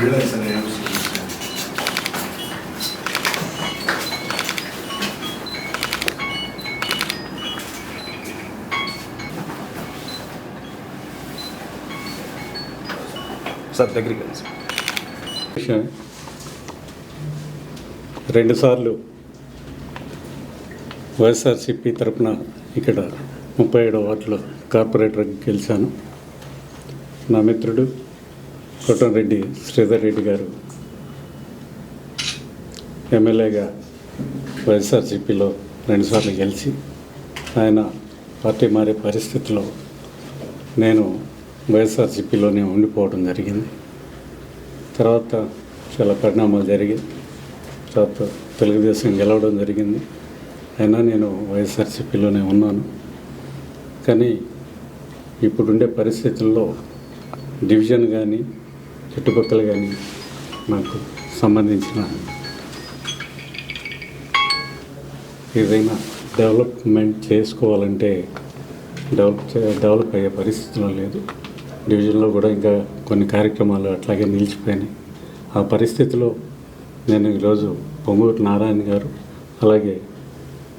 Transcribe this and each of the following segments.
Sir విషయం రెండుసార్లు వైఎస్ఆర్సిపి తరపున ఇక్కడ ముప్పై ఏడో వార్డులో కార్పొరేటర్కి గెలిచాను. నా మిత్రుడు కొట్టంరెడ్డి శ్రీధర్ రెడ్డి గారు. ఎమ్మెల్యేగా వైఎస్ఆర్సీపీలో రెండుసార్లు గెలిచి ఆయన పార్టీ మారే పరిస్థితిలో నేను వైఎస్ఆర్సీపీలోనే ఉండిపోవడం జరిగింది. తర్వాత చాలా పరిణామాలు జరిగాయి తర్వాత తెలుగుదేశం గెలవడం జరిగింది. అయినా నేను వైఎస్ఆర్సీపీలోనే ఉన్నాను. కానీ ఇప్పుడుండే పరిస్థితుల్లో డివిజన్ కానీ చుట్టుపక్కల కానీ నాకు సంబంధించిన ఏదైనా డెవలప్మెంట్ చేసుకోవాలంటే డెవలప్ డెవలప్ అయ్యే పరిస్థితిలో లేదు. డివిజన్లో కూడా ఇంకా కొన్ని కార్యక్రమాలు అట్లాగే నిలిచిపోయినాయి. ఆ పరిస్థితిలో నేను ఈరోజు పొంగూరు నారాయణ గారు అలాగే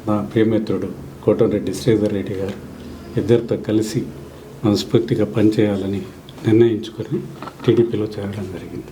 నా ప్రియమిత్రుడు కోటరెడ్డి శ్రీధర్ రెడ్డి గారు ఇద్దరితో కలిసి మనస్ఫూర్తిగా పనిచేయాలని నిర్ణయించుకొని టీడీపీలో చేరడం జరిగింది.